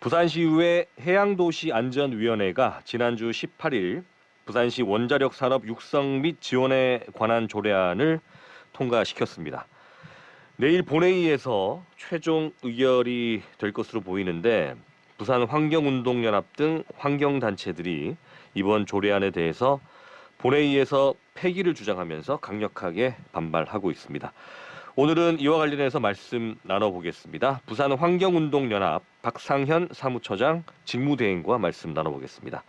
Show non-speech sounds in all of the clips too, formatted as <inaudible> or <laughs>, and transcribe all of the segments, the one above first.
부산시의회 해양도시안전위원회가 지난주 18일 부산시 원자력 산업 육성 및 지원에 관한 조례안을 통과시켰습니다. 내일 본회의에서 최종 의결이 될 것으로 보이는데 부산 환경운동연합 등 환경단체들이 이번 조례안에 대해서 본회의에서 폐기를 주장하면서 강력하게 반발하고 있습니다. 오늘은 이와 관련해서 말씀 나눠보겠습니다. 부산 환경운동연합 박상현 사무처장 직무대행과 말씀 나눠보겠습니다.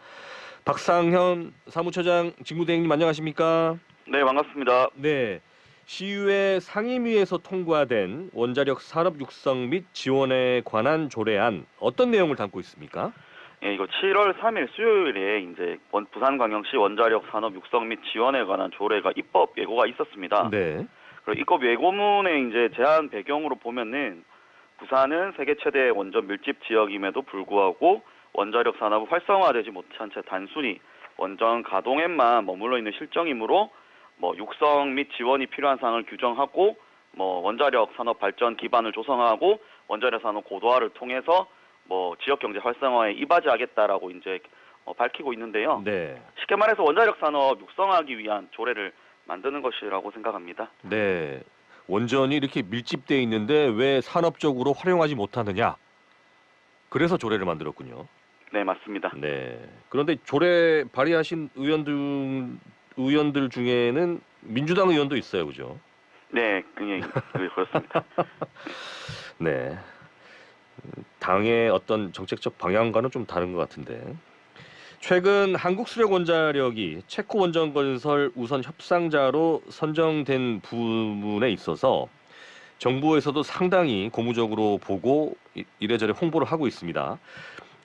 박상현 사무처장 직무대행님 안녕하십니까? 네, 반갑습니다. 네. 시의회 상임위에서 통과된 원자력 산업 육성 및 지원에 관한 조례안 어떤 내용을 담고 있습니까? 예, 이거 7월 3일 수요일에 이제 원- 부산광역시 원자력 산업 육성 및 지원에 관한 조례가 입법 예고가 있었습니다. 네. 그리고 입법 예고문의 이제 제한 배경으로 보면은 부산은 세계 최대 원전 밀집 지역임에도 불구하고 원자력 산업이 활성화되지 못한 채 단순히 원전 가동에만 머물러 있는 실정이므로 뭐 육성 및 지원이 필요한 사항을 규정하고 뭐 원자력 산업 발전 기반을 조성하고 원자력 산업 고도화를 통해서 뭐 지역 경제 활성화에 이바지하겠다라고 이제 어, 밝히고 있는데요. 네. 쉽게 말해서 원자력 산업 육성하기 위한 조례를 만드는 것이라고 생각합니다. 네. 원전이 이렇게 밀집돼 있는데 왜 산업적으로 활용하지 못하느냐? 그래서 조례를 만들었군요. 네, 맞습니다. 네. 그런데 조례 발의하신 의원들 의원들 중에는 민주당 의원도 있어요, 그죠? 네, 그게 그- 그렇습니다. <laughs> 네. 음, 당의 어떤 정책적 방향과는 좀 다른 것 같은데. 최근 한국수력원자력이 체코 원전 건설 우선 협상자로 선정된 부분에 있어서 정부에서도 상당히 고무적으로 보고 이- 이래저래 홍보를 하고 있습니다.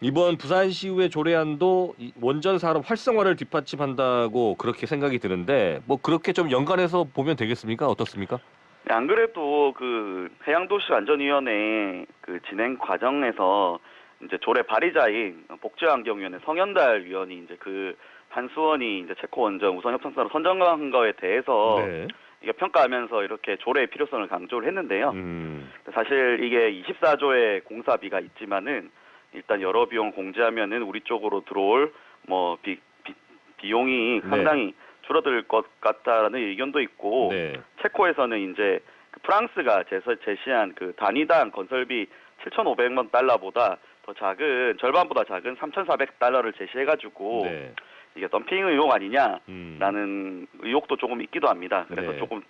이번 부산시의회 조례안도 이 원전 산업 활성화를 뒷받침한다고 그렇게 생각이 드는데 뭐 그렇게 좀 연관해서 보면 되겠습니까? 어떻습니까? 네, 안 그래도 그 해양도시 안전위원회 그 진행 과정에서 이제 조례 발의자인 복지환경위원회 성현달 위원이 이제 그 한수원이 이제 체코 원전 우선 협상사로 선정한 거에 대해서 네. 이게 평가하면서 이렇게 조례의 필요성을 강조를 했는데요. 음. 사실 이게 24조의 공사비가 있지만은 일단 여러 비용 공제하면은 우리 쪽으로 들어올 뭐 비, 비, 비용이 네. 상당히 줄어들 것 같다라는 의견도 있고 네. 체코에서는 이제 그 프랑스가 제시한 그 단위당 건설비 7,500만 달러보다 더 작은 절반보다 작은 3,400달러를 제시해가지고 네. 이게 덤핑 의혹 아니냐라는 음. 의혹도 조금 있기도 합니다. 그래서 네. 조금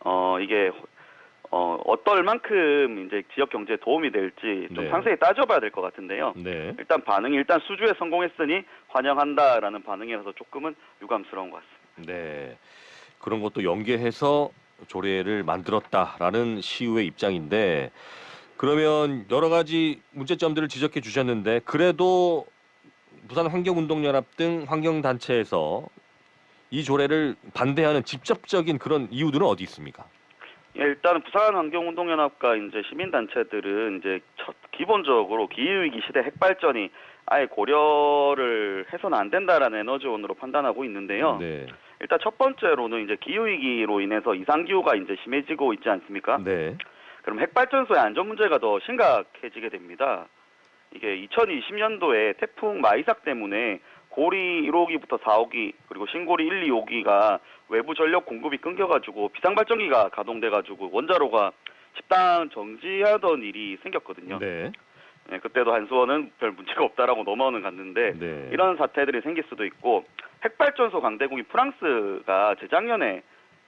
어 이게 어 어떨 만큼 이제 지역 경제에 도움이 될지 좀 네. 상세히 따져봐야 될 것 같은데요. 네. 일단 반응이 일단 수주에 성공했으니 환영한다라는 반응이라서 조금은 유감스러운 것 같습니다. 네. 그런 것도 연계해서 조례를 만들었다라는 시의회 입장인데 그러면 여러 가지 문제점들을 지적해 주셨는데 그래도 부산 환경운동연합 등 환경단체에서 이 조례를 반대하는 직접적인 그런 이유들은 어디 있습니까? 예, 일단은 부산 환경운동연합과 이제 시민단체들은 이제 첫 기본적으로 기후위기 시대 핵발전이 아예 고려를 해서는 안 된다라는 에너지원으로 판단하고 있는데요. 네. 일단 첫 번째로는 이제 기후위기로 인해서 이상기후가 이제 심해지고 있지 않습니까? 네. 그럼 핵발전소의 안전 문제가 더 심각해지게 됩니다. 이게 2020년도에 태풍 마이삭 때문에 고리 1호기부터 4호기 그리고 신고리 1, 2호기가 외부 전력 공급이 끊겨가지고 비상발전기가 가동돼가지고 원자로가 집단 정지하던 일이 생겼거든요. 네. 예, 그때도 한수원은 별 문제가 없다라고 넘어오는 갔는데 네. 이런 사태들이 생길 수도 있고 핵발전소 강대국인 프랑스가 재작년에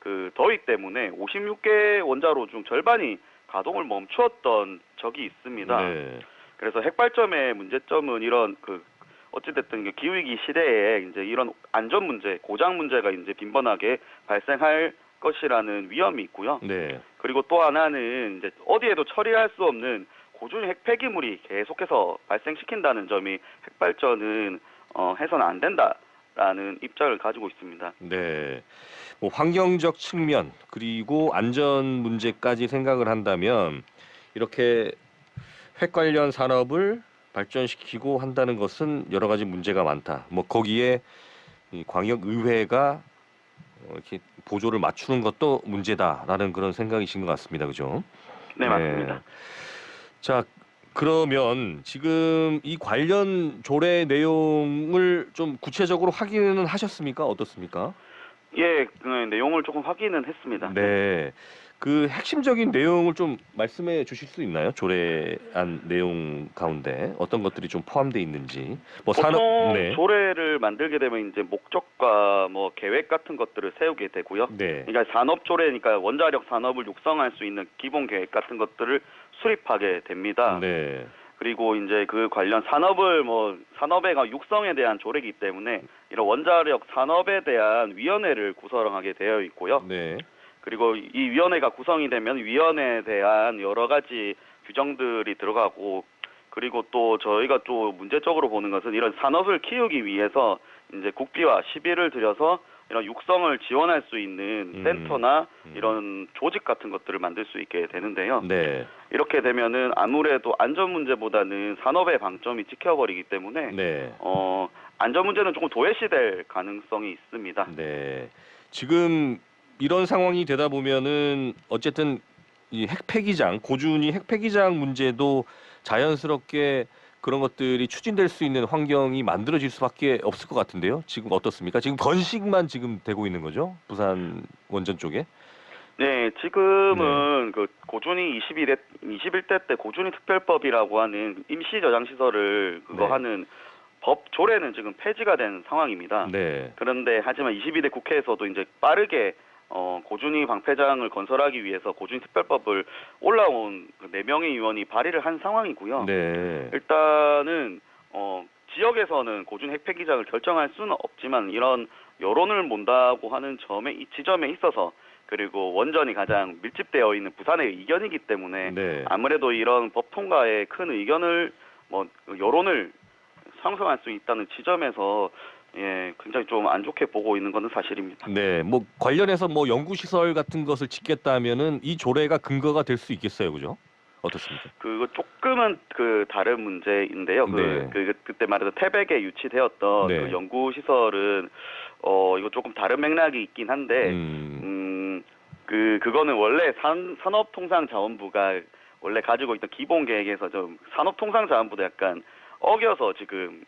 그 더위 때문에 56개 원자로 중 절반이 가동을 멈추었던 적이 있습니다. 네. 그래서 핵발전의 문제점은 이런 그 어찌됐든 기후위기 시대에 이제 이런 안전 문제, 고장 문제가 이제 빈번하게 발생할 것이라는 위험이 있고요. 네. 그리고 또 하나는 이제 어디에도 처리할 수 없는 고준 핵 폐기물이 계속해서 발생시킨다는 점이 핵발전은 어, 해서는 안 된다 라는 입장을 가지고 있습니다. 네. 뭐 환경적 측면 그리고 안전 문제까지 생각을 한다면 이렇게 핵 관련 산업을 발전시키고 한다는 것은 여러 가지 문제가 많다. 뭐 거기에 이 광역 의회가 어, 이렇게 보조를 맞추는 것도 문제다라는 그런 생각이신 것 같습니다. 그죠? 네, 맞습니다. 자, 그러면 지금 이 관련 조례 내용을 좀 구체적으로 확인은 하셨습니까? 어떻습니까? 예, 그 내용을 조금 확인은 했습니다. 네. 그 핵심적인 내용을 좀 말씀해 주실 수 있나요? 조례안 내용 가운데 어떤 것들이 좀 포함되어 있는지. 뭐 보통 산업 네. 조례를 만들게 되면 이제 목적과 뭐 계획 같은 것들을 세우게 되고요. 네. 그러니까 산업 조례니까 원자력 산업을 육성할 수 있는 기본 계획 같은 것들을 수립하게 됩니다. 네. 그리고 이제 그 관련 산업을 뭐 산업의 육성에 대한 조례이기 때문에 이런 원자력 산업에 대한 위원회를 구성하게 되어 있고요. 네. 그리고 이 위원회가 구성이 되면 위원회에 대한 여러 가지 규정들이 들어가고 그리고 또 저희가 또 문제적으로 보는 것은 이런 산업을 키우기 위해서 이제 국비와 시비를 들여서 이런 육성을 지원할 수 있는 음. 센터나 음. 이런 조직 같은 것들을 만들 수 있게 되는데요. 네. 이렇게 되면은 아무래도 안전 문제보다는 산업의 방점이 찍혀버리기 때문에 네. 어 안전 문제는 조금 도외시될 가능성이 있습니다. 네. 지금 이런 상황이 되다 보면은 어쨌든 이 핵폐기장 고준위 핵폐기장 문제도 자연스럽게 그런 것들이 추진될 수 있는 환경이 만들어질 수밖에 없을 것 같은데요. 지금 어떻습니까? 지금 건식만 지금 되고 있는 거죠? 부산 원전 쪽에. 네, 지금은 그 고준위 21대 21대 때 고준위 특별법이라고 하는 임시 저장 시설을 그거 네. 하는 법 조례는 지금 폐지가 된 상황입니다. 네. 그런데 하지만 22대 국회에서도 이제 빠르게 어, 고준위 방패장을 건설하기 위해서 고준위 특별법을 올라온 그 4명의 의원이 발의를 한 상황이고요. 네. 일단은 어, 지역에서는 고준 핵 폐기장을 결정할 수는 없지만 이런 여론을 몬다고 하는 점에 이 지점에 있어서 그리고 원전이 가장 밀집되어 있는 부산의 의견이기 때문에 네. 아무래도 이런 법 통과에 큰 의견을 뭐 여론을 상승할 수 있다는 지점에서 예 굉장히 좀 안 좋게 보고 있는 것은 사실입니다. 네. 뭐 관련해서 뭐 연구 시설 같은 것을 짓겠다면은 이 조례가 근거가 될 수 있겠어요. 그죠? 어떻습니까? 그거 조금은 그 다른 문제인데요. 그, 네. 그 그때 말해서 태백에 유치되었던 네. 그 연구 시설은 어 이거 조금 다른 맥락이 있긴 한데 음. 음, 그 그거는 원래 산 산업통상자원부가 원래 가지고 있던 기본 계획에서 좀 산업통상자원부도 약간 어겨서 지금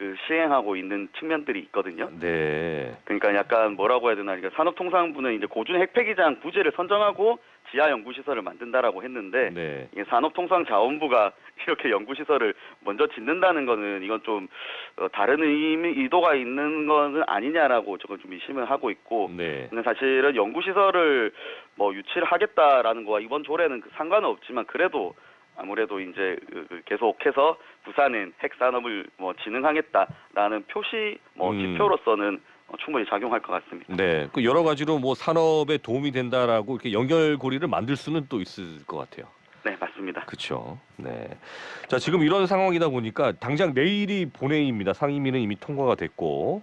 그 시행하고 있는 측면들이 있거든요. 네. 그러니까 약간 뭐라고 해야 되나 그러니까 산업통상부는 이제 고준 핵폐기장 부지를 선정하고 지하 연구시설을 만든다라고 했는데 네. 이게 산업통상자원부가 <laughs> 이렇게 연구시설을 먼저 짓는다는 거는 이건 좀 어, 다른 의미, 의도가 있는 거는 아니냐라고 저건 좀 의심을 하고 있고 네. 근데 사실은 연구시설을 뭐 유치를 하겠다라는 거와 이번 조례는 그 상관은 없지만 그래도 아무래도 이제 그- 그 계속해서 부산은 핵산업을 뭐 진흥하겠다라는 표시 뭐 음. 지표로서는 어, 충분히 작용할 것 같습니다. 네. 그 여러 가지로 뭐 산업에 도움이 된다라고 이렇게 연결고리를 만들 수는 또 있을 것 같아요. 네, 맞습니다. 그렇죠. 네. 자, 지금 이런 상황이다 보니까 당장 내일이 본회의입니다. 상임위는 이미 통과가 됐고.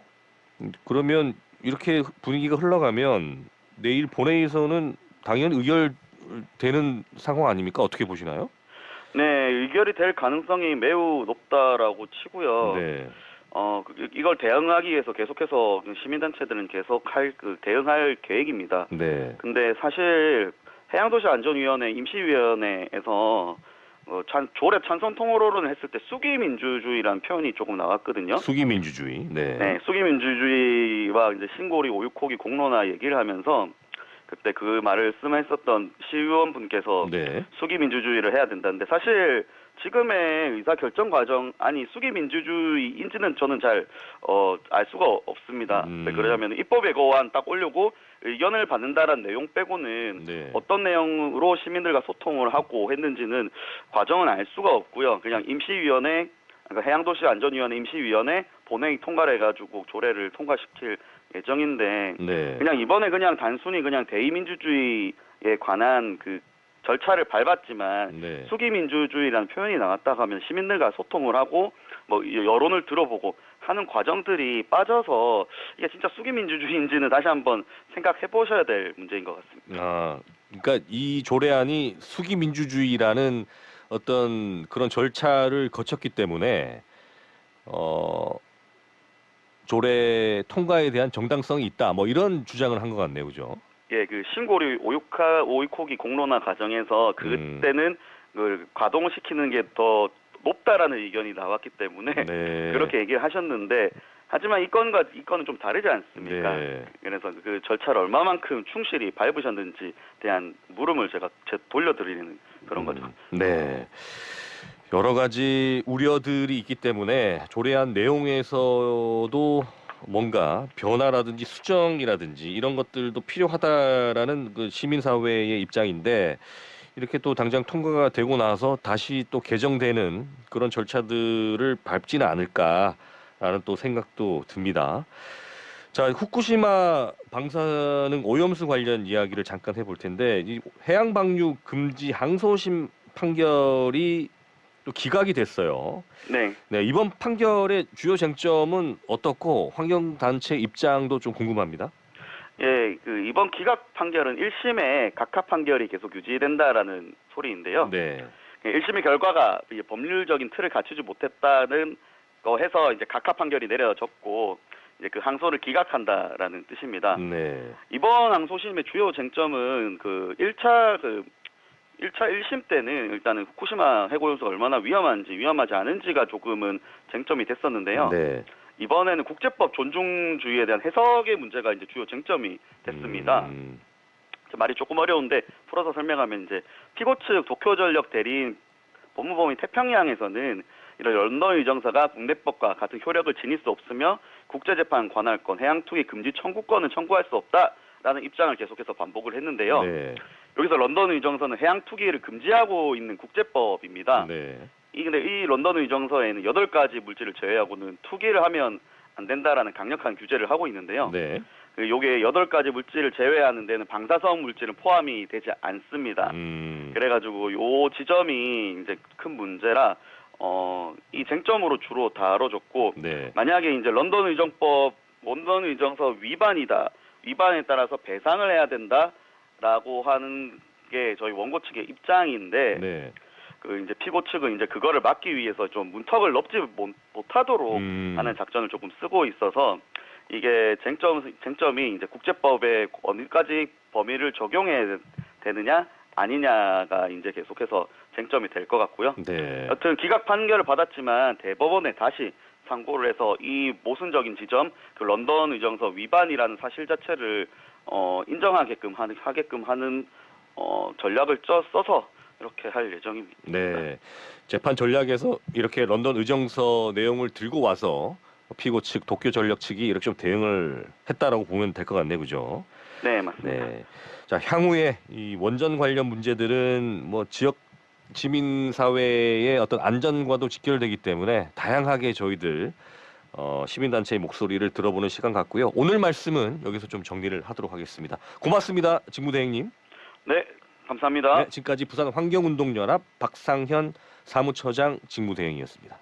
음, 그러면 이렇게 분위기가 흘러가면 내일 본회의에서는 당연히 의결되는 상황 아닙니까? 어떻게 보시나요? 네, 의결이 될 가능성이 매우 높다라고 치고요. 네. 어, 그- 이걸 대응하기 위해서 계속해서 시민단체들은 계속 할, 그, 대응할 계획입니다. 네. 근데 사실 해양도시안전위원회 임시위원회에서 어, 찬, 조례 찬성 통으로는 했을 때 수기 민주주의라는 표현이 조금 나왔거든요. 수기 민주주의. 네. 네, 수기 민주주의와 이제 신고리 오육호기 공론화 얘기를 하면서 그때 그 말을 쓰면했었던 시의원 분께서 네. 수기 민주주의를 해야 된다는데 사실 지금의 의사 결정 과정 아니 수기 민주주의인지는 저는 잘어알 수가 없습니다. 음. 왜 그러냐면 입법에 거한 딱 올려고 의견을 받는다라는 내용 빼고는 네. 어떤 내용으로 시민들과 소통을 하고 했는지는 과정은 알 수가 없고요. 그냥 임시위원회 그러니까 해양도시안전위원회 임시위원회 본회의 통과를 해가지고 조례를 통과시킬 예정인데 네. 그냥 이번에 그냥 단순히 그냥 대의민주주의에 관한 그 절차를 밟았지만 네. 수기민주주의라는 표현이 나왔다 하면 시민들과 소통을 하고 뭐 여론을 들어보고 하는 과정들이 빠져서 이게 진짜 수기민주주의인지는 다시 한번 생각해 보셔야 될 문제인 것 같습니다. 아, 그러니까 이 조례안이 수기 민주주의라는 어떤 그런 절차를 거쳤기 때문에 어 조례 통과에 대한 정당성이 있다. 뭐 이런 주장을 한 것 같네요, 그죠? 예, 그 신고리 오육하 오이코기 공론화 과정에서 그때는 그 가동을 시키는 게 더 높다라는 의견이 나왔기 때문에 네. <laughs> 그렇게 얘기를 하셨는데 하지만 이 건과 이 건은 좀 다르지 않습니까? 네. 그래서 그 절차를 얼마만큼 충실히 밟으셨는지 대한 물음을 제가 제- 돌려드리는 그런 거죠. 음, 네. 여러 가지 우려들이 있기 때문에 조례안 내용에서도 뭔가 변화라든지 수정이라든지 이런 것들도 필요하다라는 그 시민사회의 입장인데 이렇게 또 당장 통과가 되고 나서 다시 또 개정되는 그런 절차들을 밟지는 않을까라는 또 생각도 듭니다. 자, 후쿠시마 방사능 오염수 관련 이야기를 잠깐 해볼 텐데 이 해양 방류 금지 항소심 판결이 또 기각이 됐어요. 네. 네, 이번 판결의 주요 쟁점은 어떻고 환경 단체 입장도 좀 궁금합니다. 예, 그 이번 기각 판결은 1심의 각하 판결이 계속 유지된다라는 소리인데요. 네. 1심의 결과가 이제 법률적인 틀을 갖추지 못했다는 거 해서 이제 각하 판결이 내려졌고 이제 그 항소를 기각한다라는 뜻입니다. 네. 이번 항소심의 주요 쟁점은 그 1차 그 1차 1심 때는 일단은 후쿠시마 해고요소가 얼마나 위험한지 위험하지 않은지가 조금은 쟁점이 됐었는데요. 네. 이번에는 국제법 존중주의에 대한 해석의 문제가 이제 주요 쟁점이 됐습니다. 음, 말이 조금 어려운데 풀어서 설명하면 이제 피고 측 도쿄전력 대리인 법무법인 태평양에서는 이런 런던 의정서가 국내법과 같은 효력을 지닐 수 없으며 국제재판 관할권, 해양 투기 금지 청구권은 청구할 수 없다라는 입장을 계속해서 반복을 했는데요. 네. 여기서 런던 의정서는 해양 투기를 금지하고 있는 국제법입니다. 네. 이 근데 이 런던 의정서에는 여덟 가지 물질을 제외하고는 투기를 하면 안 된다라는 강력한 규제를 하고 있는데요. 네. 그 요게 여덟 가지 물질을 제외하는 데는 방사성 물질은 포함이 되지 않습니다. 음. 그래가지고 요 지점이 이제 큰 문제라 어 이 쟁점으로 주로 다뤄졌고 네. 만약에 이제 런던 의정법 런던 의정서 위반이다 위반에 따라서 배상을 해야 된다 라고 하는 게 저희 원고 측의 입장인데 네. 그 이제 피고 측은 이제 그거를 막기 위해서 좀 문턱을 넘지 못, 못하도록 음. 하는 작전을 조금 쓰고 있어서 이게 쟁점 쟁점이 이제 국제법에 어디까지 범위를 적용해야 되느냐 아니냐가 이제 계속해서 쟁점이 될 것 같고요. 네. 여튼 기각 판결을 받았지만 대법원에 다시 상고를 해서 이 모순적인 지점, 그 런던 의정서 위반이라는 사실 자체를 어, 인정하게끔 하는 하게끔 하는 어, 전략을 쪄, 써서 이렇게 할 예정입니다. 네. 재판 전략에서 이렇게 런던 의정서 내용을 들고 와서 피고 측 도쿄 전력 측이 이렇게 좀 대응을 했다라고 보면 될 것 같네요. 그죠? 네, 맞습니다. 네. 자, 향후에 이 원전 관련 문제들은 뭐 지역 시민 사회의 어떤 안전과도 직결되기 때문에 다양하게 저희들 어, 시민 단체의 목소리를 들어보는 시간 같고요. 오늘 말씀은 여기서 좀 정리를 하도록 하겠습니다. 고맙습니다. 직무대행님. 네, 감사합니다. 네, 지금까지 부산 환경운동연합 박상현 사무처장 직무대행이었습니다.